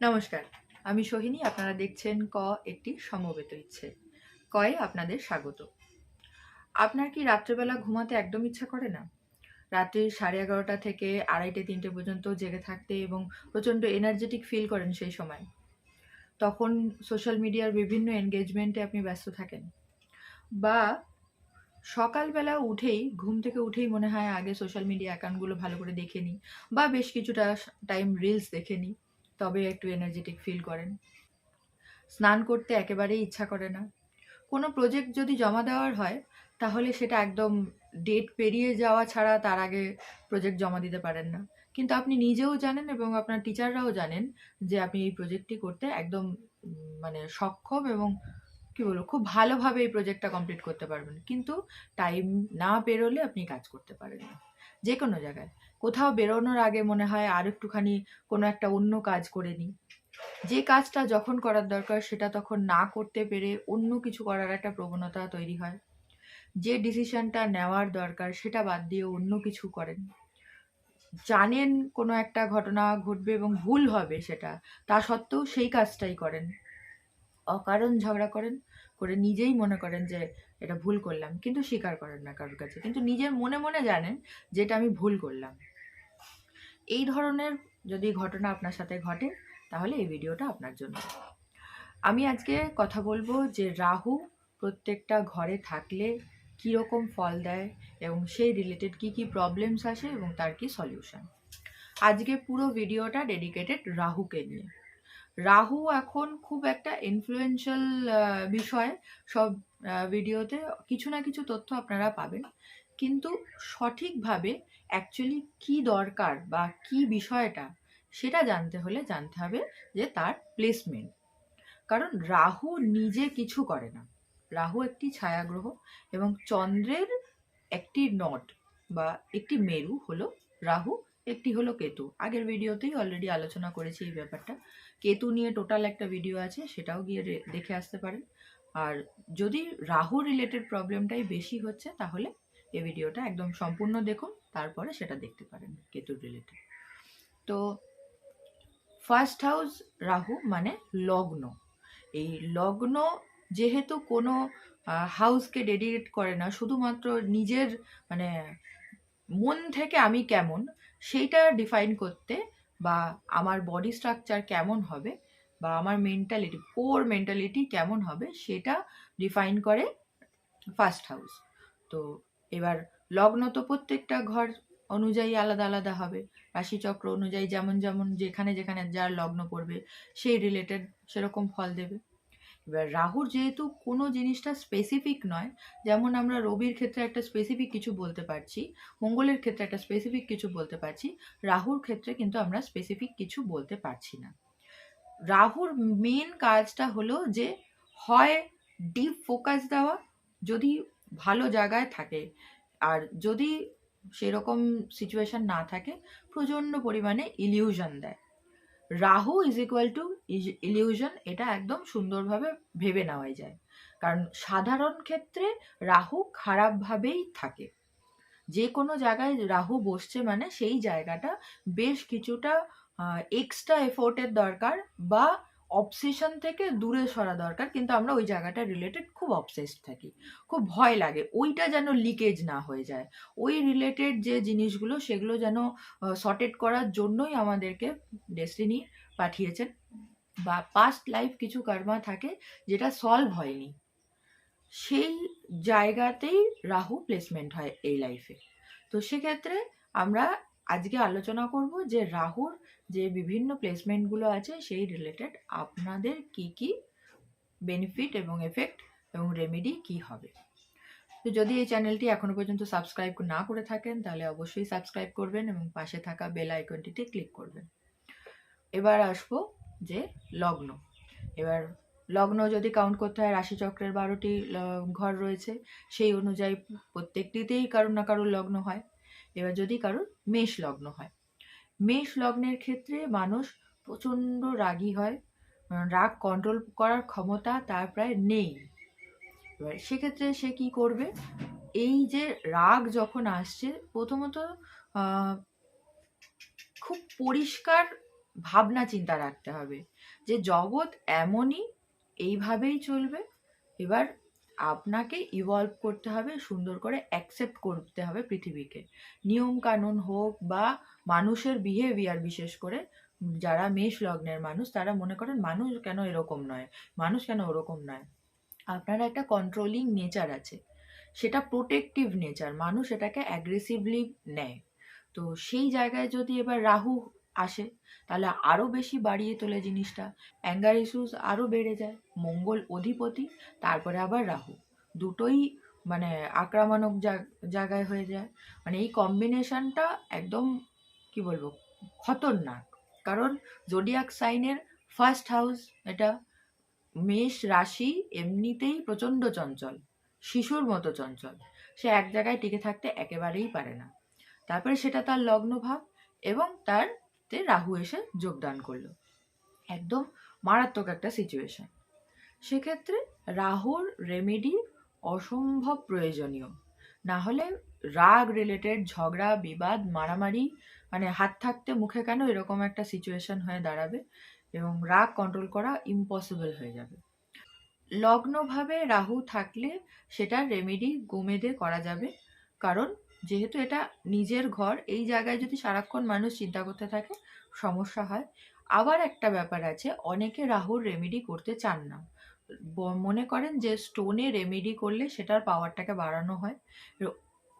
নমস্কার, আমি সোহিনী, আপনারা দেখছেন ক, একটি সমবেত ইচ্ছে। কয়ে আপনাদের স্বাগত। আপনার কি রাত্রেবেলা ঘুমাতে একদম ইচ্ছা করে না? রাত্রি সাড়ে এগারোটা থেকে আড়াইটে, তিনটে পর্যন্ত জেগে থাকতে এবং প্রচণ্ড এনার্জেটিক ফিল করেন সেই সময়। তখন সোশ্যাল মিডিয়ার বিভিন্ন এনগেজমেন্টে আপনি ব্যস্ত থাকেন। বা সকালবেলা উঠেই, ঘুম থেকে উঠেই মনে হয় আগে সোশ্যাল মিডিয়া অ্যাকাউন্টগুলো ভালো করে দেখে নিই বা বেশ কিছুটা টাইম রিলস দেখে নিই। তবে একটু এনার্জেটিক ফিল করেন। স্নান করতে একেবারেই ইচ্ছা করে না। কোনো প্রজেক্ট যদি জমা দেওয়ার হয়, তাহলে সেটা একদম ডেট পেরিয়ে যাওয়া ছাড়া তার আগে প্রজেক্ট জমা দিতে পারেন না। কিন্তু আপনি নিজেও জানেন এবং আপনার টিচাররাও জানেন যে আপনি এই প্রজেক্টটি করতে একদম মানে সক্ষম এবং কি বলব, খুব ভালোভাবে এই প্রজেক্টটা কমপ্লিট করতে পারবেন। কিন্তু টাইম না বেরোলে আপনি কাজ করতে পারেন না। যে কোনো জায়গায়। কোথাও বেরোনোর আগে মনে হয় আর একটুখানি কোনো একটা অন্য কাজ করে নিই। যে কাজটা যখন করার দরকার সেটা তখন না করতে পেরে অন্য কিছু করার একটা প্রবণতা তৈরি হয়। যে ডিসিশনটা নেওয়ার দরকার সেটা বাদ দিয়ে অন্য কিছু করেন। জানেন কোনো একটা ঘটনা ঘটবে এবং ভুল হবে সেটা। তা সত্ত্বেও সেই কাজটাই করেন। অকারণ ঝগড়া করেন, করে নিজেই মনে করেন যে এটা ভুল করলাম, কিন্তু স্বীকার করেন না কারোর কাছে। কিন্তু নিজের মনে মনে জানেন যেটা আমি ভুল করলাম। এই ধরনের যদি ঘটনা আপনার সাথে ঘটে, তাহলে এই ভিডিওটা আপনার জন্য। আমি আজকে কথা বলব যে রাহু প্রত্যেকটা ঘরে থাকলে কীরকম ফল দেয় এবং সেই রিলেটেড কি কি প্রবলেমস আসে এবং তার কি সলিউশন আজকে পুরো ভিডিওটা ডেডিকেটেড রাহুকে নিয়ে। রাহু এখন খুব একটা ইনফ্লুয়েন্সিয়াল বিষয় সব ভিডিওতে কিছু না কিছু তথ্য আপনারা পাবেন। কিন্তু সঠিকভাবে অ্যাকচুয়ালি কি দরকার বা কি বিষয়টা সেটা জানতে হলে জানতে হবে যে তার প্লেসমেন্ট কারণ রাহু নিজে কিছু করে না। রাহু একটি ছায়াগ্রহ এবং চন্দ্রের একটি নট বা একটি মেরু হলো রাহু একটি হলো কেতু। আগের ভিডিওতেই অলরেডি আলোচনা করেছি এই ব্যাপারটা। কেতু নিয়ে টোটাল একটা ভিডিও আছে, সেটাও গিয়ে দেখে আসতে পারেন। আর যদি রাহু রিলেটেড প্রবলেমটাই বেশি হচ্ছে, তাহলে এই ভিডিওটা একদম সম্পূর্ণ দেখুন, তারপরে সেটা দেখতে পারেন কেতুর রিলেটেড তো ফার্স্ট হাউস রাহু মানে লগ্ন। এই লগ্ন যেহেতু কোনো হাউসকে ডেডিকেট করে না, শুধুমাত্র নিজের মানে মন থেকে আমি কেমন সেইটা ডিফাইন করতে বা আমার বডি স্ট্রাকচার কেমন হবে বা আমার মেন্টালিটি কোর মেন্টালিটি কেমন হবে সেটা ডিফাইন করে ফার্স্ট হাউস তো এবার লগ্ন তো প্রত্যেকটা ঘর অনুযায়ী আলাদা আলাদা হবে। রাশিচক্র অনুযায়ী যেমন যেমন যেখানে যেখানে যার লগ্ন পড়বে, সেই রিলেটেড সেরকম ফল দেবে। এবার রাহুর যেহেতু কোনো জিনিসটা স্পেসিফিক নয়, যেমন আমরা রবির ক্ষেত্রে একটা স্পেসিফিক কিছু বলতে পারছি, মঙ্গলের ক্ষেত্রে একটা স্পেসিফিক কিছু বলতে পারছি, রাহুর ক্ষেত্রে কিন্তু আমরা স্পেসিফিক কিছু বলতে পারছি না। রাহুর মেন কাজটা হলো যে, হয় ডিপ ফোকাস দেওয়া, যদি ভালো জায়গায় থাকে, আর যদি সেরকম সিচুয়েশন না থাকে, প্রচণ্ড পরিমাণে ইলিউশন দেয়। Rahu is equal to illusion এটা একদম সুন্দরভাবে ভেবে নেওয়াই যায়। কারণ সাধারণ ক্ষেত্রে রাহু খারাপভাবেই থাকে। যে কোনো জায়গায় রাহু বসছে মানে সেই জায়গাটা বেশ কিছুটা এক্সট্রা এফোর্টের দরকার বা অবসেশন থেকে দূরে সরা দরকার, কিন্তু আমরা ওই জায়গাটা রিলেটেড খুব অবসেসড থাকি। খুব ভয় লাগে, ওইটা যেন লিকেজ না হয়ে যায়। ওই রিলেটেড যে জিনিসগুলো, সেগুলো যেন সর্টেড করার জন্যই আমাদেরকে ডেস্টিনি পাঠিয়েছেন। বা পাস্ট লাইফ কিছু কর্মা থাকে, যেটা সলভ হয়নি। সেই জায়গাতেই রাহু প্লেসমেন্ট হয় এই লাইফে তো সেক্ষেত্রে আমরা আজকে আলোচনা করব যে রাহুর যে বিভিন্ন প্লেসমেন্টগুলো আছে, সেই রিলেটেড আপনাদের কি কি বেনিফিট এবং এফেক্ট এবং রেমেডি কি হবে? তো যদি এই চ্যানেলটি এখনও পর্যন্ত সাবস্ক্রাইব না করে থাকেন, তাহলে অবশ্যই সাবস্ক্রাইব করবেন এবং পাশে থাকা বেল আইকনটিতে ক্লিক করবেন। এবার আসব যে লগ্ন। এবার লগ্ন যদি কাউন্ট করতে হয় রাশিচক্রের বারোটি ঘর রয়েছে, সেই অনুযায়ী প্রত্যেকটিতেই কারোর না কারোর লগ্ন হয়। এবার যদি কারোর মেষ লগ্ন হয় মেষ লগ্নের ক্ষেত্রে মানুষ প্রচণ্ড রাগী হয়। রাগ কন্ট্রোল করার ক্ষমতা তার প্রায় নেই। এবার সেক্ষেত্রে সে কি করবে? এই যে রাগ যখন আসছে, প্রথমত খুব পরিষ্কার ভাবনা চিন্তা রাখতে হবে যে জগৎ এমনই, এইভাবেই চলবে। এবার আপনাকে ইভলভ করতে হবে, সুন্দর করে অ্যাকসেপ্ট করতে হবে পৃথিবীকে। নিয়ম কানুন হোক বা মানুষের বিহেভিয়ার বিশেষ করে, যারা মেষ লগ্নের মানুষ, তারা মনে করেন মানুষ কেন এরকম নয়, মানুষ কেন ওরকম নয়। আপনার একটা কন্ট্রোলিং নেচার আছে, সেটা প্রোটেক্টিভ নেচার মানুষ এটাকে অ্যাগ্রেসিভলি নেয়। তো সেই জায়গায় যদি এবার রাহু আসে, তাহলে আরও বেশি বাড়িয়ে তোলে জিনিসটা অ্যাঙ্গার ইস্যুস আরও বেড়ে যায়, মঙ্গল অধিপতি, তারপরে আবার রাহু। দুটোই মানে আক্রমণক জায়গায় হয়ে যায়। মানে এই কম্বিনেশনটা একদম কি বলব, খতরনাক। কারণ জোডিয়াক সাইনের ফার্স্ট হাউস এটা মেষ রাশি এমনিতেই প্রচণ্ড চঞ্চল, শিশুর মতো চঞ্চল। সে এক জায়গায় টিকে থাকতে একেবারেই পারে না। তারপরে সেটা তার লগ্ন ভাব এবং তার রাহু এসে যোগদান করল। একদম মারাত্মক একটা সিচুয়েশন সেক্ষেত্রে রাহুর রেমেডি অসম্ভব প্রয়োজনীয়। না হলে রাগ রিলেটেড ঝগড়া, বিবাদ, মারামারি মানে হাত থাকতে মুখে কেন এরকম একটা সিচুয়েশন হয়ে দাঁড়াবে? এবং রাগ কন্ট্রোল করা ইম্পসিবল হয়ে যাবে। লগ্নভাবে রাহু থাকলে সেটা রেমেডি গোমেদে করা যাবে। কারণ যেহেতু এটা নিজের ঘর, এই জায়গায় যদি সারাক্ষণ মানুষ চিন্তা করতে থাকে, সমস্যা হয়। আবার একটা ব্যাপার আছে, অনেকে রাহুর রেমেডি করতে চান না। মনে করেন যে স্টোনে রেমেডি করলে সেটার পাওয়ারটাকে বাড়ানো হয়।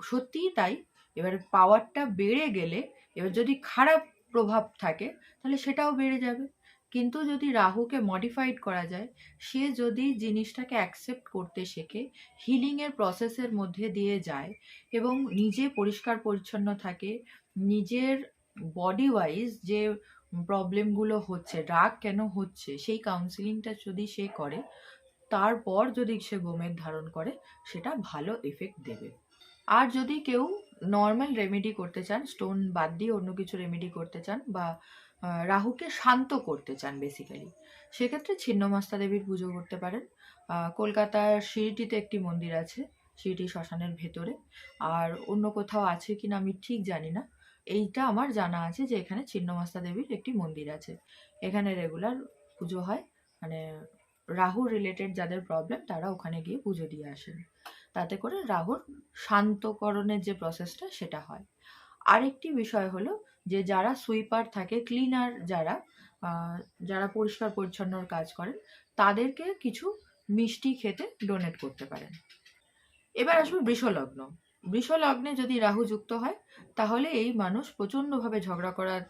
সত্যিই তাই। এবার পাওয়ারটা বেড়ে গেলে এবার যদি খারাপ প্রভাব থাকে, তাহলে সেটাও বেড়ে যাবে। কিন্তু যদি রাহুকে মডিফাইড করা যায়, সে যদি জিনিসটাকে অ্যাকসেপ্ট করতে শেখে হিলিংয়ের প্রসেসের মধ্যে দিয়ে যায় এবং নিজে পরিষ্কার পরিচ্ছন্ন থাকে, নিজের বডি ওয়াইজ যে প্রবলেমগুলো হচ্ছে, রাগ কেন হচ্ছে, সেই কাউন্সিলিংটা যদি সে করে, তারপর যদি সে গোমেদ ধারণ করে, সেটা ভালো এফেক্ট দেবে। আর যদি কেউ নর্মাল রেমেডি করতে চান স্টোন বাদ দিয়ে অন্য কিছু রেমেডি করতে চান বা রাহুকে শান্ত করতে চান বেসিক্যালি সেক্ষেত্রে ছিন্নমস্তা দেবীর পুজো করতে পারেন। কলকাতার সিঁড়িটিতে একটি মন্দির আছে সিঁড়িটি শ্মশানের ভেতরে। আর অন্য কোথাও আছে কি না আমি ঠিক জানি না। এইটা আমার জানা আছে যে এখানে ছিন্নমস্তা দেবীর একটি মন্দির আছে। এখানে রেগুলার পুজো হয়। মানে রাহু রিলেটেড যাদের প্রবলেম তারা ওখানে গিয়ে পুজো দিয়ে আসেন। তাতে করে রাহুর শান্তকরণের যে প্রসেসটা সেটা হয়। আরেকটি বিষয় হলো যে যারা সুইপার থাকে ক্লিনার যারা যারা পরিষ্কার পরিচ্ছন্নর কাজ করেন, তাদেরকে কিছু মিষ্টি খেতে ডোনেট করতে পারেন। এবার আসব বৃষলগ্ন। বৃষলগ্নে যদি রাহু যুক্ত হয়, তাহলে এই মানুষ প্রচণ্ডভাবে ঝগড়া করার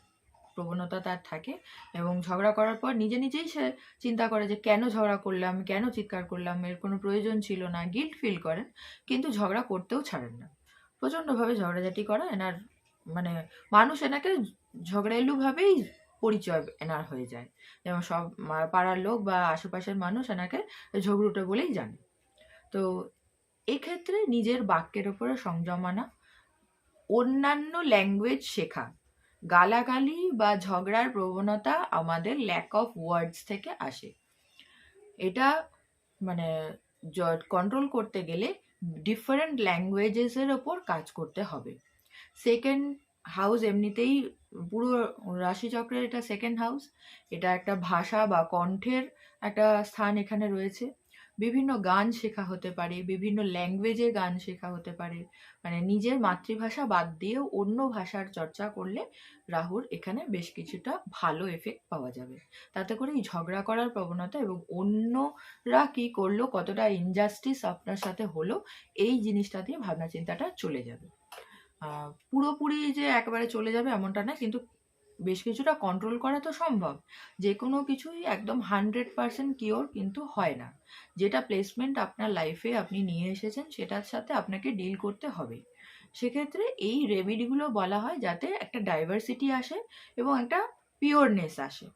প্রবণতা তার থাকে এবং ঝগড়া করার পর নিজে নিজেই সে চিন্তা করে যে কেন ঝগড়া করলাম, কেন চিৎকার করলাম, এর কোনো প্রয়োজন ছিল না গিল্ট ফিল করেন, কিন্তু ঝগড়া করতেও ছাড়েন না। প্রচণ্ডভাবে ঝগড়াঝাটি করা এনার মানে মানুষ এনাকে ঝগড়ালুভাবেই পরিচয় এনার হয়ে যায়। যেমন সব পাড়ার লোক বা আশেপাশের মানুষ এনাকে ঝগড়ুটে বলেই জানে। তো এক্ষেত্রে নিজের বাক্যের ওপরে সংযম আনা, অন্যান্য ল্যাঙ্গুয়েজ শেখা গালাগালি বা ঝগড়ার প্রবণতা আমাদের ল্যাক অফ ওয়ার্ডস থেকে আসে। এটা মানে কন্ট্রোল করতে গেলে ডিফারেন্ট ল্যাঙ্গুয়েজেসের ওপর কাজ করতে হবে। সেকেন্ড হাউস এমনিতেই পুরো রাশিচক্রের এটা সেকেন্ড হাউস এটা একটা ভাষা বা কণ্ঠের একটা স্থান এখানে রয়েছে। বিভিন্ন গান শেখা হতে পারে, বিভিন্ন ল্যাঙ্গুয়েজের গান শেখা হতে পারে। মানে নিজের মাতৃভাষা বাদ দিয়েও অন্য ভাষার চর্চা করলে রাহুর এখানে বেশ কিছুটা ভালো এফেক্ট পাওয়া যাবে। তাতে করে এই ঝগড়া করার প্রবণতা এবং অন্যরা কি করল, কতটা ইনজাস্টিস আপনার সাথে হলো, এই জিনিসটা দিয়ে ভাবনা চিন্তাটা চলে যাবে। পুরোপুরি যে একেবারে চলে যাবে এমনটা না কিন্তু বেশ কিছুটা কন্ট্রোল করা তো সম্ভব। যে কোনো কিছুই একদম হান্ড্রেড পার্সেন্ট কিওর কিন্তু হয় না। যেটা প্লেসমেন্ট আপনার লাইফে আপনি নিয়ে এসেছেন, সেটার সাথে আপনাকে ডিল করতে হবে। সেক্ষেত্রে এই রেমেডিগুলো বলা হয় যাতে একটা ডাইভার্সিটি আসে এবং একটা পিওরনেস আসে।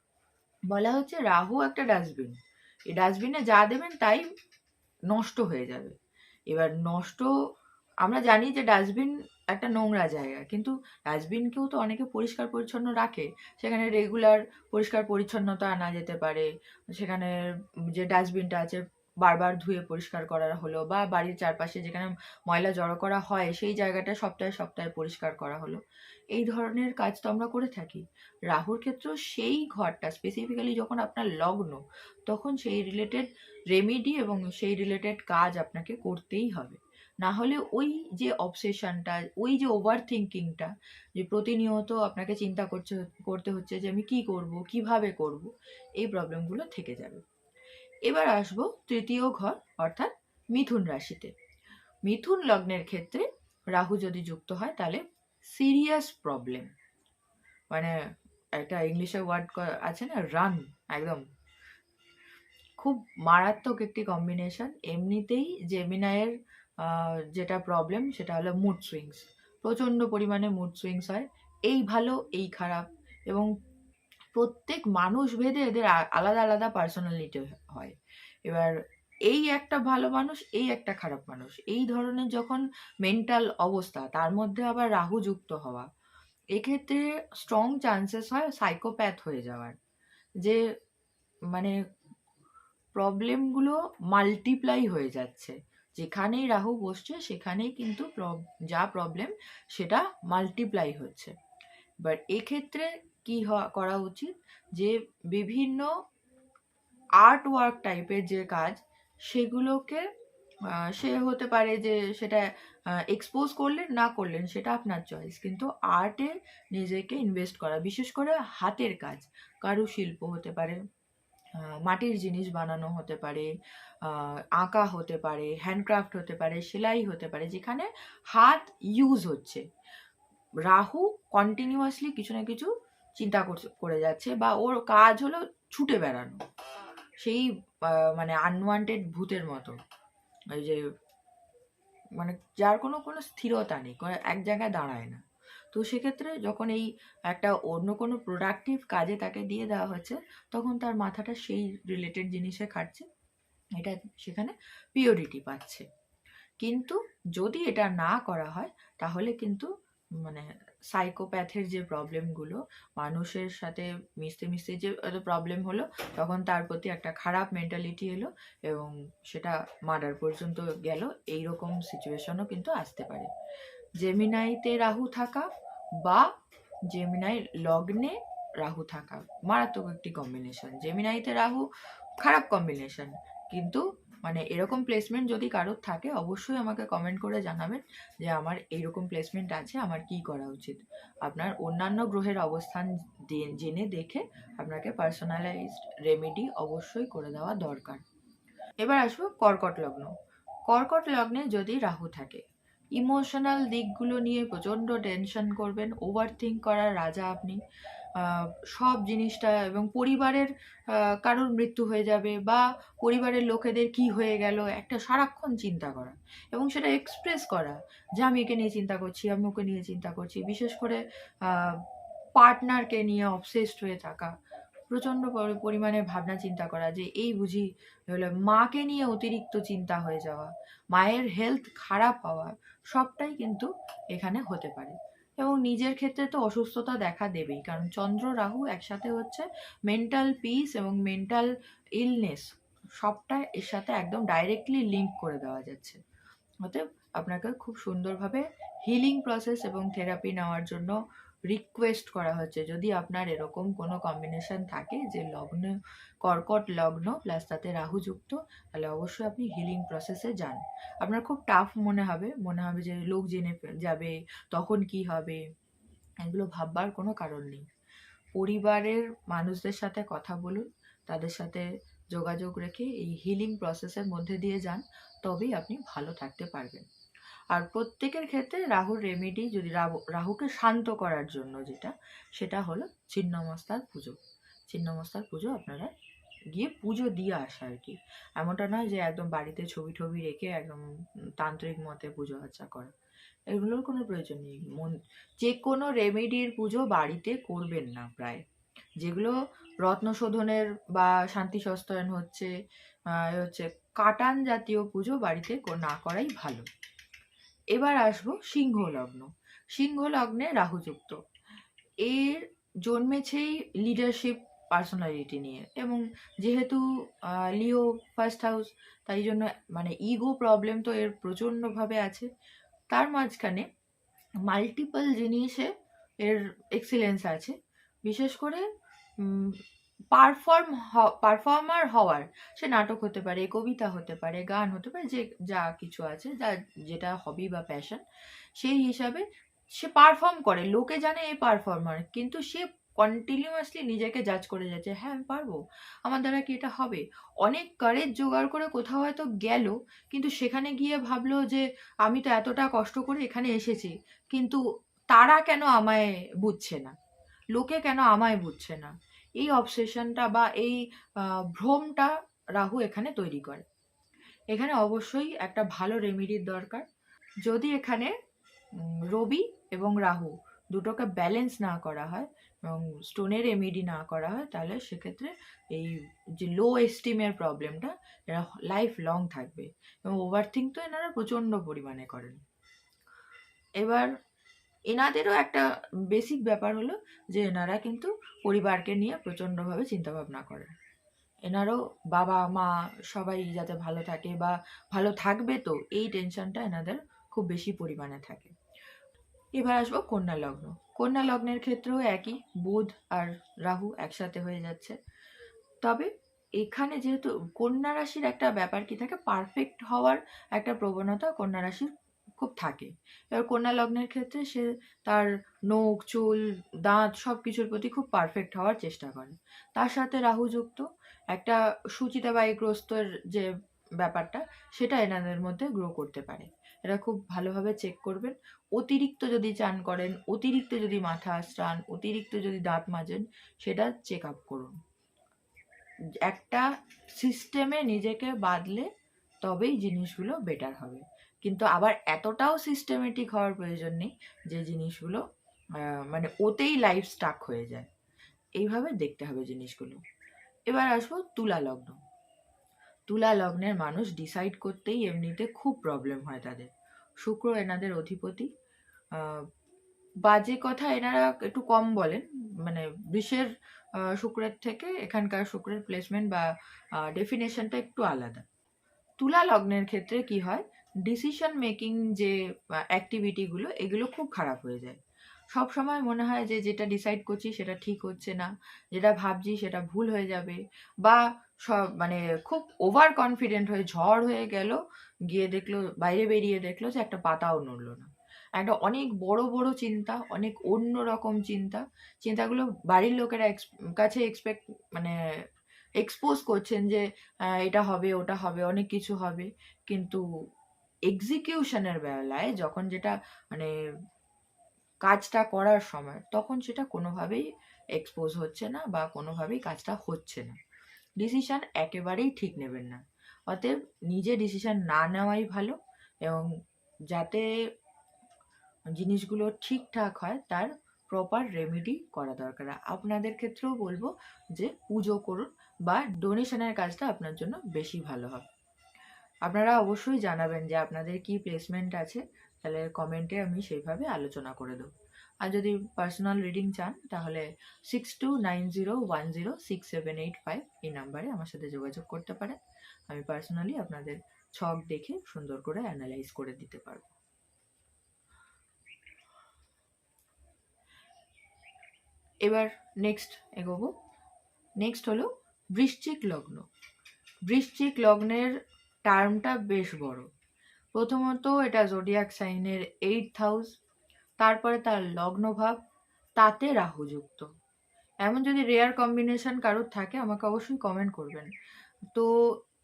বলা হচ্ছে রাহু একটা ডাস্টবিন এই ডাস্টবিনে যা দেবেন তাই নষ্ট হয়ে যাবে। এবার নষ্ট, আমরা জানি যে ডাস্টবিন একটা নোংরা জায়গা। কিন্তু ডাস্টবিনকেও তো অনেকে পরিষ্কার পরিচ্ছন্ন রাখে। সেখানে রেগুলার পরিষ্কার পরিচ্ছন্নতা আনা যেতে পারে। সেখানে যে ডাস্টবিনটা আছে, বারবার ধুয়ে পরিষ্কার করা হলো বা বাড়ির চারপাশে যেখানে ময়লা জড়ো করা হয়, সেই জায়গাটা সপ্তাহে সপ্তাহে পরিষ্কার করা হলো। এই ধরনের কাজ তো আমরা করে থাকি। রাহুর ক্ষেত্রেও সেই ঘরটা স্পেসিফিক্যালি যখন আপনার লগ্ন, তখন সেই রিলেটেড রেমেডি এবং সেই রিলেটেড কাজ আপনাকে করতেই হবে। না হলে ওই যে অবসেশনটা ওই যে ওভার থিঙ্কিংটা যে প্রতিনিয়ত আপনাকে চিন্তা করছে, করতে হচ্ছে যে আমি কি করব, কীভাবে করব, এই প্রবলেমগুলো থেকে যাবে। এবার আসব তৃতীয় ঘর, অর্থাৎ মিথুন রাশিতে। মিথুন লগ্নের ক্ষেত্রে রাহু যদি যুক্ত হয়, তাহলে সিরিয়াস প্রবলেম মানে একটা ইংলিশে ওয়ার্ড আছে না রান একদম। খুব মারাত্মক একটি কম্বিনেশন এমনিতেই জেমিনায়ের যেটা প্রবলেম সেটা হলো মুড সুইংস প্রচণ্ড পরিমাণে মুড সুইংস হয়। এই ভালো, এই খারাপ। এবং প্রত্যেক মানুষ ভেদে এদের আলাদা আলাদা পার্সোনালিটি হয়। এবার এই একটা ভালো মানুষ, এই একটা খারাপ মানুষ। এই ধরনের যখন মেন্টাল অবস্থা, তার মধ্যে আবার রাহু যুক্ত হওয়া। এক্ষেত্রে স্ট্রং চান্সেস হয় সাইকোপ্যাথ হয়ে যাওয়ার। যে মানে প্রবলেমগুলো মাল্টিপ্লাই হয়ে যাচ্ছে। যেখানেই রাহু বসছে, সেখানেই কিন্তু যা প্রবলেম সেটা মাল্টিপ্লাই হচ্ছে। বাট এক্ষেত্রে কি করা উচিত? যে বিভিন্ন আর্ট ওয়ার্ক টাইপের যে কাজ, সেগুলোকে সে হতে পারে যে সেটা এক্সপোজ করলেন, না করলেন, সেটা আপনার চয়েস কিন্তু আর্টে নিজেকে ইনভেস্ট করা, বিশেষ করে হাতের কাজ, কারুশিল্প হতে পারে। মাটির জিনিস বানানো হতে পারে আঁকা হতে পারে হ্যান্ডক্রাফট হতে পারে, সেলাই হতে পারে, যেখানে হাত ইউজ হচ্ছে। রাহু কন্টিনিউয়াসলি কিছু না কিছু চিন্তা করে যাচ্ছে বা ওর কাজ হলো ছুটে বেড়ানো। সেই মানে আনওয়ান্টেড ভূতের মতো। ওই যে মানে যার কোনো কোনো স্থিরতা নেই এক জায়গায় দাঁড়ায় না। তো সেক্ষেত্রে যখন এই একটা অন্য কোনো প্রোডাক্টিভ কাজে তাকে দিয়ে দেওয়া হচ্ছে তখন তার মাথাটা সেই রিলেটেড জিনিসে খাটছে। এটা সেখানে পিওরিটি পাচ্ছে। কিন্তু যদি এটা না করা হয়, তাহলে কিন্তু মানে সাইকোপ্যাথের যে প্রবলেমগুলো মানুষের সাথে মিশতে মিশতে যে প্রবলেম হলো, তখন তার প্রতি একটা খারাপ মেন্টালিটি এলো এবং সেটা মার্ডার পর্যন্ত গেল। এই রকম সিচুয়েশনও কিন্তু আসতে পারে। জেমিনাইতে রাহু থাকা বা জেমিনাই লগ্নে রাহু থাকা। মারাত্মক একটি কম্বিনেশন জেমিনাইতে রাহু খারাপ কম্বিনেশন কিন্তু মানে এরকম প্লেসমেন্ট যদি কারোর থাকে, অবশ্যই আমাকে কমেন্ট করে জানাবেন যে আমার এইরকম প্লেসমেন্ট আছে, আমার কি করা উচিত? আপনার অন্যান্য গ্রহের অবস্থান জেনে দেখে আপনাকে পার্সোনালাইজড রেমেডি অবশ্যই করে দেওয়া দরকার। এবার আসব কর্কট লগ্ন। কর্কট লগ্নে যদি রাহু থাকে ইমোশনাল দিকগুলো নিয়ে প্রচণ্ড টেনশন করবেন ওভার থিঙ্ক করার রাজা আপনি। সব জিনিসটা এবং পরিবারের কারোর মৃত্যু হয়ে যাবে বা পরিবারের লোকেদের কি হয়ে গেল, একটা সারাক্ষণ চিন্তা করা এবং সেটা এক্সপ্রেস করা যে আমি একে নিয়ে চিন্তা করছি, আমি ওকে নিয়ে চিন্তা করছি। বিশেষ করে পার্টনারকে নিয়ে অবসেসড হয়ে থাকা, প্রচণ্ড পরিমাণে ভাবনা চিন্তা করা যে এই বুঝি মাকে নিয়ে অতিরিক্ত চিন্তা হয়ে যাওয়া, মায়ের হেলথ খারাপ হওয়া সবটাই কিন্তু এখানে হতে পারে। এবং নিজের ক্ষেত্রে তো অসুস্থতা দেখা দেবেই, কারণ চন্দ্র রাহু একসাথে হচ্ছে মেন্টাল পিস এবং মেন্টাল ইলনেস সবটা এর সাথে একদম ডাইরেক্টলি লিঙ্ক করে দেওয়া যাচ্ছে। অতএব আপনাকে খুব সুন্দরভাবে হিলিং প্রসেস এবং থেরাপি নেওয়ার জন্য রিকোয়েস্ট করা হচ্ছে যদি আপনার এরকম কোনো কম্বিনেশন থাকে যে লগ্ন, কর্কট লগ্ন প্লাস তাতে রাহুযুক্ত, তাহলে অবশ্যই আপনি হিলিং প্রসেসে যান। আপনার খুব টাফ মনে হবে। মনে হবে যে লোক জেনে যাবে, তখন কি হবে, এগুলো ভাববার কোনো কারণ নেই। পরিবারের মানুষদের সাথে কথা বলুন, তাদের সাথে যোগাযোগ রেখে এই হিলিং প্রসেসের মধ্যে দিয়ে যান, তবেই আপনি ভালো থাকতে পারবেন। আর প্রত্যেকের ক্ষেত্রে রাহুর রেমেডি যদি রাহু- রাহুকে শান্ত করার জন্য যেটা, সেটা হলো ছিন্নমস্তার পুজো। ছিন্নমস্তার পুজো আপনারা গিয়ে পুজো দিয়ে আসা আর কি। এমনটা নয় যে একদম বাড়িতে ছবি টবি রেখে একদম তান্ত্রিক মতে পুজো আর্চা করা। এগুলোর কোনো প্রয়োজন নেই। মন, যে কোনো রেমেডির পুজো বাড়িতে করবেন না প্রায়। যেগুলো রত্নশোধনের বা শান্তি সস্তায়ন হচ্ছে হচ্ছে কাটান জাতীয় পুজো বাড়িতে না করাই ভালো। এবার আসব সিংহ লগ্ন সিংহ লগ্নে রাহুযুক্ত। এর জন্মেছেই লিডারশিপ পার্সোনালিটি নিয়ে এবং যেহেতু লিও ফার্স্ট হাউস তাই জন্য মানে ইগো প্রবলেম তো এর প্রচণ্ডভাবে আছে। তার মাঝখানে মাল্টিপল জিনিসে এর এক্সিলেন্স আছে। বিশেষ করে পারফর্ম পারফর্মার হওয়ার, সে নাটক হতে পারে, কবিতা হতে পারে, গান হতে পারে, যে, যা কিছু আছে, যা, যেটা হবি বা প্যাশন সেই হিসাবে সে পারফর্ম করে। লোকে জানে এই পারফর্মার কিন্তু সে কন্টিনিউয়াসলি নিজেকে জাজ করে যাচ্ছে হ্যাঁ আমি পারব, আমার দ্বারা কি এটা হবে? অনেক কারেজ জোগাড় করে কোথাও হয়তো গেল, কিন্তু সেখানে গিয়ে ভাবলো যে, আমি তো এতটা কষ্ট করে এখানে এসেছি, কিন্তু তারা কেন আমায় বুঝছে না? লোকে কেন আমায় বুঝছে না? এই অবসেশনটা বা এই ভ্রমটা রাহু এখানে তৈরি করে। এখানে অবশ্যই একটা ভালো রেমিডির দরকার। যদি এখানে রবি এবং রাহু দুটোকে ব্যালেন্স না করা হয় এবং স্টোনের রেমিডি না করা হয়, তাহলে সেক্ষেত্রে এই যে লো এস্টিমের প্রবলেমটা এরা লাইফ লং থাকবে। এবং ওভার থিঙ্ক তো এনারা প্রচণ্ড পরিমাণে করেন। এবার এনাদেরও একটা বেসিক ব্যাপার হলো যে এনারা কিন্তু পরিবারকে নিয়ে প্রচণ্ডভাবে চিন্তাভাবনা করেন এনারও বাবা, মা সবাই যাতে ভালো থাকে বা ভালো থাকবে তো এই টেনশনটা এনাদের খুব বেশি পরিমাণে থাকে। এবার আসব কন্যা লগ্ন। কন্যা লগ্নের ক্ষেত্রেও একই, বুধ আর রাহু একসাথে হয়ে যাচ্ছে। তবে এখানে যেহেতু কন্যা রাশির একটা ব্যাপার কি থাকে পারফেক্ট হওয়ার একটা প্রবণতা কন্যা রাশির খুব থাকে। এবার কন্যা লগ্নের ক্ষেত্রে সে তার নখ, চুল, দাঁত সব কিছুর প্রতি খুব পারফেক্ট হওয়ার চেষ্টা করে। তার সাথে রাহু যুক্ত। একটা সুচিতাবায়ুগ্রস্তর যে ব্যাপারটা, সেটা এনাদের মধ্যে গ্রো করতে পারে। এরা খুব ভালোভাবে চেক করবেন। অতিরিক্ত যদি চান করেন, অতিরিক্ত যদি মাথা আশ্রান অতিরিক্ত যদি দাঁত মাজেন, সেটা চেক আপ করুন। একটা সিস্টেমে নিজেকে বাদলে তবেই জিনিসগুলো বেটার হবে। কিন্তু আবার এতটাও সিস্টেমেটিক হওয়ার প্রয়োজন নেই যে জিনিসগুলো মানে ওতেই লাইফ স্টাক হয়ে যায়। এইভাবে দেখতে হবে জিনিসগুলো। এবার আসব তুলা লগ্ন। তুলা লগ্নের মানুষ ডিসাইড করতেই এমনিতে খুব প্রবলেম হয় তাদের। শুক্র এনাদের অধিপতি। বাজে কথা এনারা একটু কম বলেন। মানে আহ, শুক্রের থেকে এখানকার শুক্রের প্লেসমেন্ট বা ডেফিনেশনটা একটু আলাদা। তুলা লগ্নের ক্ষেত্রে কি হয়? ডিসিশন মেকিং যে অ্যাক্টিভিটিগুলো এগুলো খুব খারাপ হয়ে যায়। সব সময় মনে হয় যে, যেটা ডিসাইড করছি সেটা ঠিক হচ্ছে না, যেটা ভাবছি সেটা ভুল হয়ে যাবে, বা সব মানে খুব ওভার কনফিডেন্ট হয়ে ঝড় হয়ে গেল, গিয়ে দেখল, বাইরে বেরিয়ে দেখল যে, একটা পাতাও নড়লো না। একটা অনেক বড় বড় চিন্তা, অনেক অন্য রকম চিন্তা, চিন্তাগুলো বাড়ির লোকেরা কাছে এক্সপেক্ট মানে এক্সপোজ করছেন যে এটা হবে, ওটা হবে, অনেক কিছু হবে, কিন্তু এক্সিকিউশনের বেলায় যখন যেটা মানে কাজটা করার সময়, তখন সেটা কোনোভাবেই এক্সপোজ হচ্ছে না বা কোনোভাবেই কাজটা হচ্ছে না। ডিসিশান একেবারেই ঠিক নেবেন না। অতএব নিজে ডিসিশান না নেওয়াই ভালো এবং যাতে জিনিসগুলো ঠিকঠাক হয় তার প্রপার রেমেডি করা দরকার। আপনাদের ক্ষেত্রেও বলব যে পুজো করুন বা ডোনেশনের কাজটা আপনার জন্য বেশি ভালো হবে। আপনারা অবশ্যই জানাবেন যে আপনাদের কি প্লেসমেন্ট আছে। তাহলে কমেন্টে আমি সেইভাবে আলোচনা করে দেবো। আর যদি পার্সোনাল রিডিং চান, তাহলে six two nine zero one zero six seven eight five এই নাম্বারে আমার সাথে যোগাযোগ করতে পারেন। আমি পার্সোনালি আপনাদের ছক দেখে সুন্দর করে অ্যানালাইজ করে দিতে পারব। এবার নেক্সট এগোবো। নেক্সট হলো বৃশ্চিক লগ্ন। বৃশ্চিক লগ্নের টার্মটা বেশ বড়। প্রথমত এটা জোডিয়াক সাইনের এইট হাউস তারপরে তার লগ্নভাব তাতে রাহুযুক্ত এমন যদি রেয়ার কম্বিনেশন কারোর থাকে, আমাকে অবশ্যই কমেন্ট করবেন। তো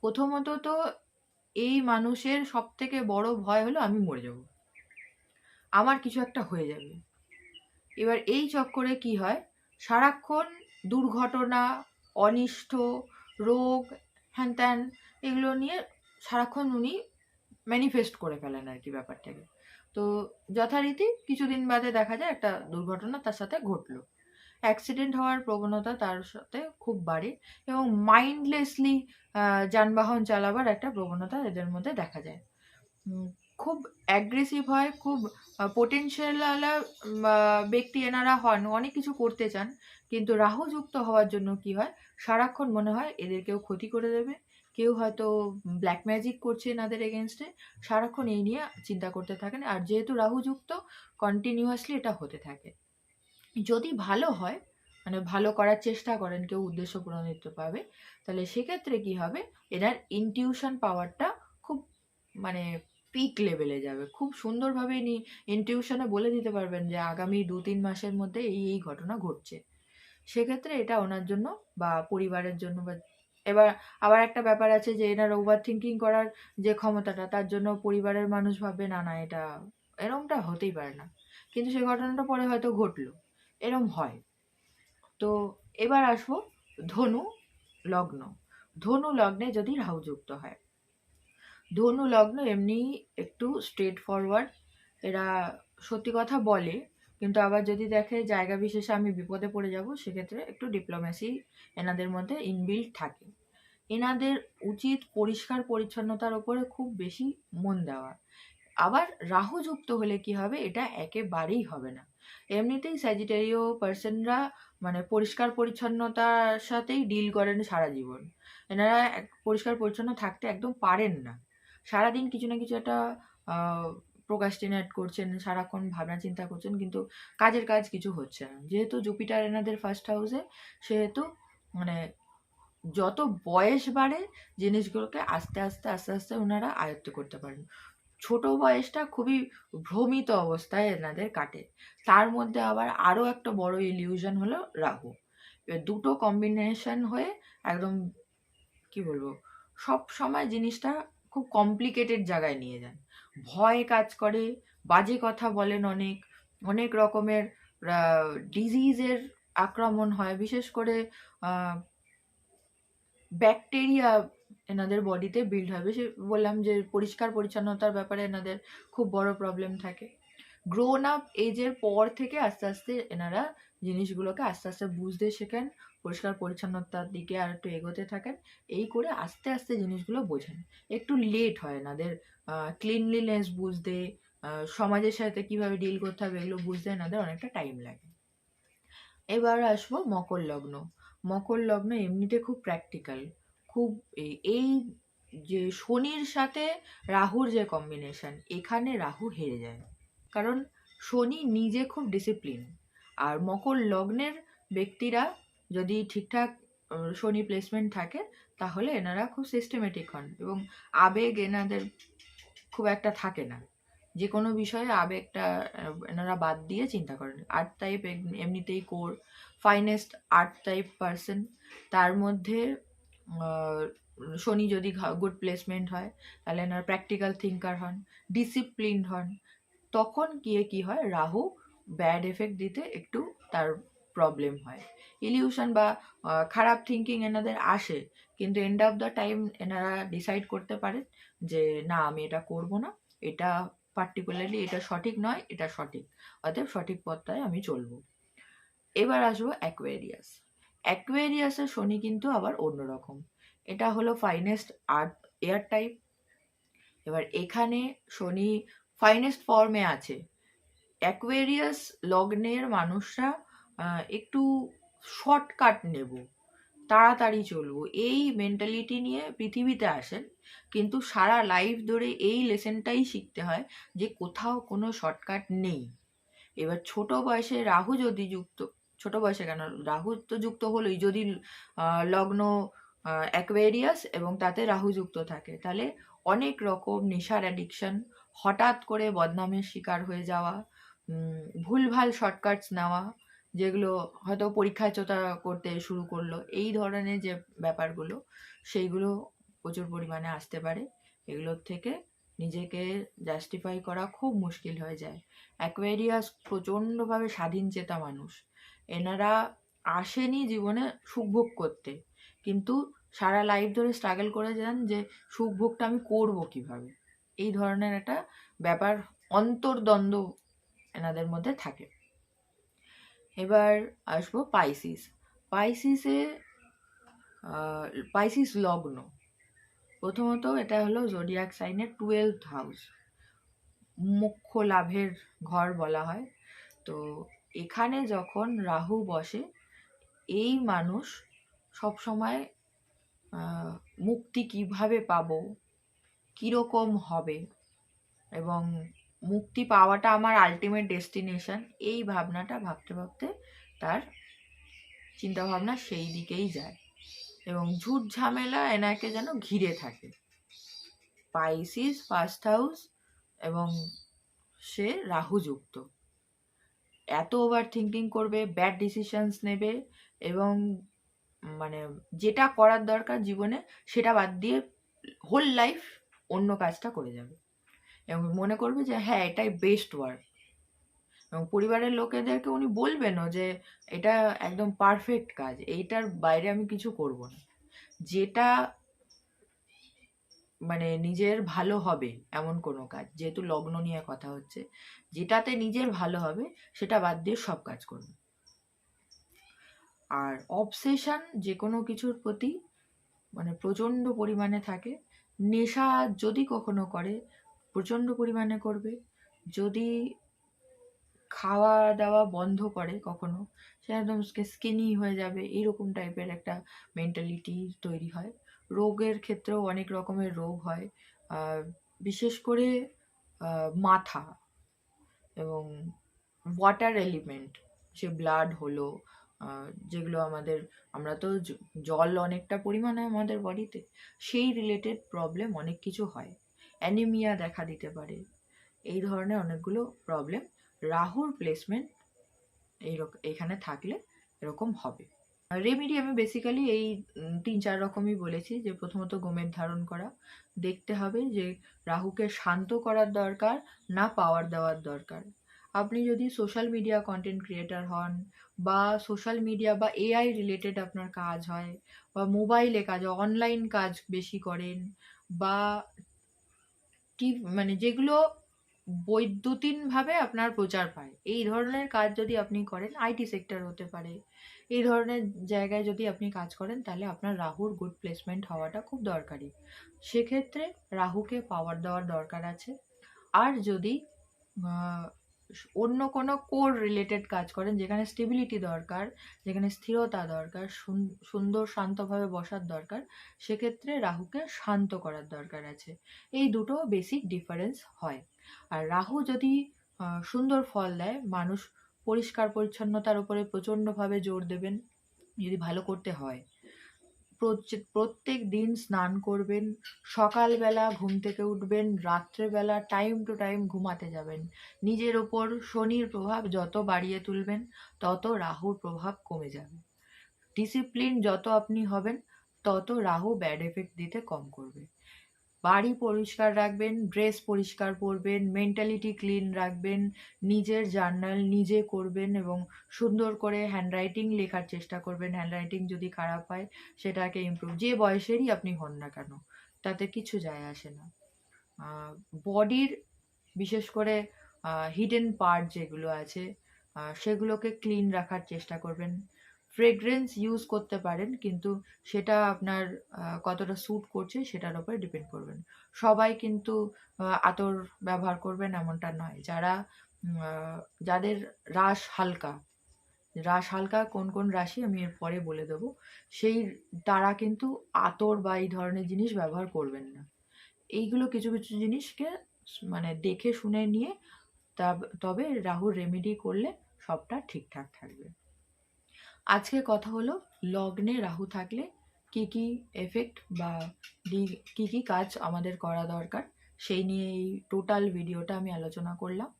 প্রথমত তো এই মানুষের সব থেকে বড় ভয় হলো আমি মরে যাব। আমার কিছু একটা হয়ে যাবে। এবার এই চক্করে কি হয়? সারাক্ষণ দুর্ঘটনা, অনিষ্ট, রোগ, হ্যান ত্যান, এগুলো নিয়ে সারাক্ষণ উনি ম্যানিফেস্ট করে ফেলেন আর কি ব্যাপারটাকে। তো যথারীতি কিছুদিন বাদে দেখা যায় একটা দুর্ঘটনা তার সাথে ঘটলো। অ্যাক্সিডেন্ট হওয়ার প্রবণতা তার সাথে খুব বাড়ে এবং মাইন্ডলেসলি যানবাহন চালাবার একটা প্রবণতা এদের মধ্যে দেখা যায়। খুব অ্যাগ্রেসিভ হয়, খুব পোটেনশিয়াল ব্যক্তি এনারা হন, অনেক কিছু করতে চান, কিন্তু রাহুযুক্ত হওয়ার জন্য কি হয়? সারাক্ষণ মনে হয় এদেরকেও ক্ষতি করে দেবে। কেউ হয়তো ব্ল্যাক ম্যাজিক করছে এনাদের এগেনস্টে সারাক্ষণ এই নিয়ে চিন্তা করতে থাকেন। আর যেহেতু রাহুযুক্ত কন্টিনিউয়াসলি এটা হতে থাকে। যদি ভালো হয় মানে ভালো করার চেষ্টা করেন, কেউ উদ্দেশ্য পূরণিত পাবে, তাহলে সেক্ষেত্রে কি হবে? এনার ইনটিউশন পাওয়ারটা খুব মানে পিক লেভেলে যাবে। খুব সুন্দরভাবে নি ইনটিউশনে বলে দিতে পারবেন যে, আগামী দু তিন মাসের মধ্যে এই এই ঘটনা ঘটছে। সেক্ষেত্রে এটা ওনার জন্য বা পরিবারের জন্য বা এবার আবার একটা ব্যাপার আছে যে এনার ওভার থিঙ্কিং করার যে ক্ষমতাটা, তার জন্য পরিবারের মানুষ ভাববে, না না, এটা এরমটা হতেই পারে না। কিন্তু সেই ঘটনাটা পরে হয়তো ঘটলো। এরম হয়। তো এবার আসব ধনু লগ্ন। ধনু লগ্নে যদি রাহু যুক্ত হয়। ধনু লগ্ন এমনি একটু স্ট্রেট ফরওয়ার্ড এরা সত্যি কথা বলে কিন্তু আবার যদি দেখে জায়গা বিশেষে আমি বিপদে পড়ে যাব, সেক্ষেত্রে একটু ডিপ্লোম্যাসি এনাদের মধ্যে ইনবিল্ড থাকে। এনাদের উচিত পরিষ্কার পরিচ্ছন্নতার ওপরে খুব বেশি মন দেওয়া। আবার রাহু যুক্ত হলে কি হবে, এটা একেবারেই হবে না। এমনিতেই স্যাজিটেরিও পার্সনরা মানে পরিষ্কার পরিচ্ছন্নতার সাথেই ডিল করেন সারা জীবন। এনারা পরিষ্কার পরিচ্ছন্ন থাকতে একদম পারেন না। সারাদিন কিছু না কিছু একটা প্রোকাস্টিনেট করছেন, সারাক্ষণ ভাবনা চিন্তা করছেন, কিন্তু কাজের কাজ কিছু হচ্ছে না। যেহেতু জুপিটার এনাদের ফার্স্ট হাউসে সেহেতু মানে যত বয়স বাড়ে, জিনিসগুলোকে আস্তে আস্তে আস্তে আস্তে ওনারা আয়ত্ত করতে পারেন। ছোট বয়সটা খুবই ভ্রমিত অবস্থায় এনাদের কাটে। তার মধ্যে আবার আরও একটা বড় ইলিউশন হলো রাহু। দুটো কম্বিনেশন হয়ে একদম কি বলব সব সময় জিনিসটা খুব কমপ্লিকেটেড জায়গায় নিয়ে যান। ভয় কাজ করে, বাজে কথা বলেন অনেক অনেক রকমের ডিজিজের আক্রমণ হয়। বিশেষ করে ব্যাকটেরিয়া এনাদের বডিতে বিল্ড হয়। বেশি বললাম যে পরিষ্কার পরিচ্ছন্নতার ব্যাপারে এনাদের খুব বড় প্রবলেম থাকে। গ্রোন আপ এজের পর থেকে আস্তে আস্তে এনারা জিনিসগুলোকে আস্তে আস্তে বুঝতে শেখেন। পরিষ্কার পরিচ্ছন্নতার দিকে আর একটু এগোতে থাকেন, এই করে আস্তে আস্তে জিনিসগুলো বোঝেন। একটু লেট হয় এনাদের ক্লিনলিনেস বুঝতে সমাজের সাথে কীভাবে ডিল করতে হবে এগুলো বুঝতে এনাদের অনেকটা টাইম লাগে। এবার আসব মকর লগ্ন। মকর লগ্ন এমনিতে খুব প্র্যাকটিক্যাল খুব এই- এই যে শনির সাথে রাহুর যে কম্বিনেশন এখানে রাহু হেরে যায়। কারণ শনি নিজে খুব ডিসিপ্লিন আর মকর লগ্নের ব্যক্তিরা যদি ঠিকঠাক শনি প্লেসমেন্ট থাকে, তাহলে এনারা খুব সিস্টেমেটিক হন এবং আবেগ এনাদের খুব একটা থাকে না। যে কোনো বিষয়ে আবেগটা এনারা বাদ দিয়ে চিন্তা করেন। আর্ট টাইপ এমনিতেই core finest art type person তার মধ্যে শনি যদি গুড প্লেসমেন্ট হয়, তাহলে এনারা প্র্যাকটিক্যাল থিঙ্কার হন ডিসিপ্লিনড হন। তখন গিয়ে কি হয়? রাহু ব্যাড এফেক্ট দিতে একটু তার প্রবলেম হয়। ইলিউশন বা খারাপ থিঙ্কিং এনাদের আসে। কিন্তু এন্ড অফ দ্য টাইম এনারা ডিসাইড করতে পারেন যে, না, আমি এটা করব না। এটা পার্টিকুলারলি এটা সঠিক নয়, এটা সঠিক। অতএব সঠিক পথটায় আমি চলবো। এবার আসব অ্যাকোয়ারিয়াস অ্যাকোয়ারিয়াসের শনি কিন্তু আবার অন্যরকম। এটা হলো ফাইনেস্ট আর্ট এয়ার টাইপ এবার এখানে শনি ফাইনেস্ট ফর্মে আছে। অ্যাকোয়ারিয়াস লগ্নের মানুষরা একটু শর্টকাট নেব, তাড়াতাড়ি চলবো। এই মেন্টালিটি নিয়ে পৃথিবীতে আসেন, কিন্তু সারা লাইফ ধরে এই লেসেনটাই শিখতে হয় যে কোথাও কোনো শর্টকাট নেই। এবার ছোট বয়সে রাহু যদি যুক্ত, ছোট বয়সে কেন? রাহু তো যুক্ত হলোই, যদি লগ্ন অ্যাকোয়ারিয়াস এবং তাতে রাহু যুক্ত থাকে, তাহলে অনেক রকম নেশার অ্যাডিকশন হঠাৎ করে বদনামের শিকার হয়ে যাওয়া ভুলভাল শর্টকাটস নেওয়া যেগুলো হয়তো পরীক্ষায় চোতা করতে শুরু করল, এই ধরনের যে ব্যাপারগুলো, সেইগুলো প্রচুর পরিমাণে আসতে পারে। এগুলোর থেকে নিজেকে জাস্টিফাই করা খুব মুশকিল হয়ে যায়। অ্যাকোয়ারিয়াস প্রচণ্ডভাবে স্বাধীন চেতা মানুষ। এনারা আসেনি জীবনে সুখভোগ করতে। কিন্তু সারা লাইফ ধরে স্ট্রাগল করে যান যে সুখভোগটা আমি করব কীভাবে? এই ধরনের একটা ব্যাপার অন্তর্দ্বন্দ্ব এনাদের মধ্যে থাকে। এবার আসব পাইসিস পাইসিসে পাইসিস লগ্ন। প্রথমত এটা হলো জোডিয়াক সাইনের টুয়েলভ হাউস মুখ্য লাভের ঘর বলা হয়। তো এখানে যখন রাহু বসে, এই মানুষ সব সময় মুক্তি কীভাবে পাবো, কীরকম হবে এবং মুক্তি পাওয়াটা আমার আলটিমেট ডেস্টিনেশন এই ভাবনাটা ভাবতে ভাবতে তার চিন্তাভাবনা সেই দিকেই যায়। এবং ঝুট ঝামেলা এনাকে যেন ঘিরে থাকে। পাইসিস ফার্স্ট হাউস এবং সে রাহুযুক্ত। এত ওভার থিঙ্কিং করবে ব্যাড ডিসিশনস নেবে এবং মানে যেটা করার দরকার জীবনে সেটা বাদ দিয়ে হোল লাইফ অন্য কাজটা করে যাবে। এবং মনে করবে যে হ্যাঁ এটাই বেস্ট ওয়ার্ক এবং পরিবারের লোকেদেরকে উনি বলবেনও যে, এটা একদম পারফেক্ট কাজ, এইটার বাইরে আমি কিছু করব না। যেটা মানে নিজের ভালো হবে, এমন কোনো কাজ, যেহেতু লগ্ন নিয়ে কথা হচ্ছে, যেটাতে নিজের ভালো হবে, সেটা বাদ দিয়ে সব কাজ করবে। আর অবসেশন যে কোনো কিছুর প্রতি মানে প্রচণ্ড পরিমাণে থাকে, নেশা যদি কখনো করে প্রচণ্ড পরিমাণে করবে। যদি খাওয়া দাওয়া বন্ধ করে কখনো, সে একদম স্কিনি হয়ে যাবে এরকম টাইপের একটা মেন্টালিটি তৈরি হয়। রোগের ক্ষেত্রেও অনেক রকমের রোগ হয়। বিশেষ করে মাথা এবং ওয়াটার এলিমেন্ট সে ব্লাড হলো যেগুলো আমাদের, আমরা তো জল অনেকটা পরিমাণে আমাদের বডিতে সেই রিলেটেড প্রবলেম অনেক কিছু হয়। অ্যানিমিয়া দেখা দিতে পারে। এই ধরনের অনেকগুলো প্রবলেম রাহুর প্লেসমেন্ট এই এখানে থাকলে এরকম হবে। রেমিডি আমি বেসিক্যালি এই তিন চার রকমই বলেছি যে প্রথমত গোমের ধারণ করা, দেখতে হবে যে রাহুকে শান্ত করার দরকার না পাওয়ার দেওয়ার দরকার। আপনি যদি সোশ্যাল মিডিয়া কন্টেন্ট ক্রিয়েটার হন বা সোশ্যাল মিডিয়া বা এআই রিলেটেড আপনার কাজ হয় বা মোবাইলে কাজ অনলাইন কাজ বেশি করেন বা টি মানে যেগুলো বৈদ্যুতিনভাবে আপনার প্রচার পায়। এই ধরনের কাজ যদি আপনি করেন, আইটি সেক্টর হতে পারে, এই ধরনের জায়গায় যদি আপনি কাজ করেন, তাহলে আপনার রাহুর গুড প্লেসমেন্ট হওয়াটা খুব দরকারি। সেক্ষেত্রে রাহুকে পাওয়ার দেওয়ার দরকার আছে। আর যদি অন্য কোনো কোর রিলেটেড কাজ করেন, যেখানে স্টেবিলিটি দরকার, যেখানে স্থিরতা দরকার সুন্দর শান্তভাবে বসার দরকার, সেক্ষেত্রে রাহুকে শান্ত করার দরকার আছে। এই দুটো বেসিক ডিফারেন্স হয়। আর রাহু যদি সুন্দর ফল দেয়, মানুষ পরিষ্কার পরিচ্ছন্নতার উপরে প্রচণ্ডভাবে জোর দেবেন, যদি ভালো করতে হয়। প্রত্যেক দিন স্নান করবেন, সকালবেলা ঘুম থেকে উঠবেন, রাত্রেবেলা টাইম টু টাইম ঘুমাতে যাবেন। নিজের ওপর শনির প্রভাব যত বাড়িয়ে তুলবেন, তত রাহুর প্রভাব কমে যাবে। ডিসিপ্লিন যত আপনি হবেন, তত রাহু ব্যাড এফেক্ট দিতে কম করবে। বাড়ি পরিষ্কার রাখবেন ড্রেস পরিষ্কার পরবেন মেন্টালিটি ক্লিন রাখবেন, নিজের জার্নাল নিজে করবেন এবং সুন্দর করে হ্যান্ডরাইটিং লেখার চেষ্টা করবেন। হ্যান্ডরাইটিং যদি খারাপ হয়, সেটাকে ইমপ্রুভ যে বয়সেরই আপনি হন না কেন, তাতে কিছু যায় আসে না। বডির বিশেষ করে হিডেন পার্ট যেগুলো আছে সেগুলোকে ক্লিন রাখার চেষ্টা করবেন। ফ্রেগরেন্স ইউজ করতে পারেন, কিন্তু সেটা আপনার কতটা স্যুট করছে সেটার উপরে ডিপেন্ড করবেন। সবাই কিন্তু আতর ব্যবহার করবেন এমনটা নয়। যারা যাদের রাস হালকা রাস হালকা কোন কোন রাশি আমি এর পরে বলে দেবো, সেই তারা কিন্তু আতর বা এই ধরনের জিনিস ব্যবহার করবেন না। এইগুলো কিছু কিছু জিনিসকে মানে দেখে, শুনে নিয়ে তবে রাহুর রেমেডি করলে সবটা ঠিকঠাক থাকবে। আজকে কথা হলো, লগ্নে রাহু থাকলে কি কি এফেক্ট বা কি কি কাজ আমাদের করা দরকার, সেই নিয়ে এই টোটাল ভিডিওটা আমি আলোচনা করলাম।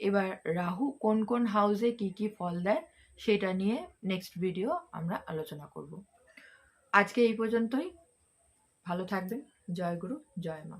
এবার রাহু কোন কোন হাউসে কি কি ফল দেয়, সেটা নিয়ে নেক্সট ভিডিও আমরা আলোচনা করব। আজকে এই পর্যন্তই। ভালো থাকবেন। জয় গুরু, জয় মা।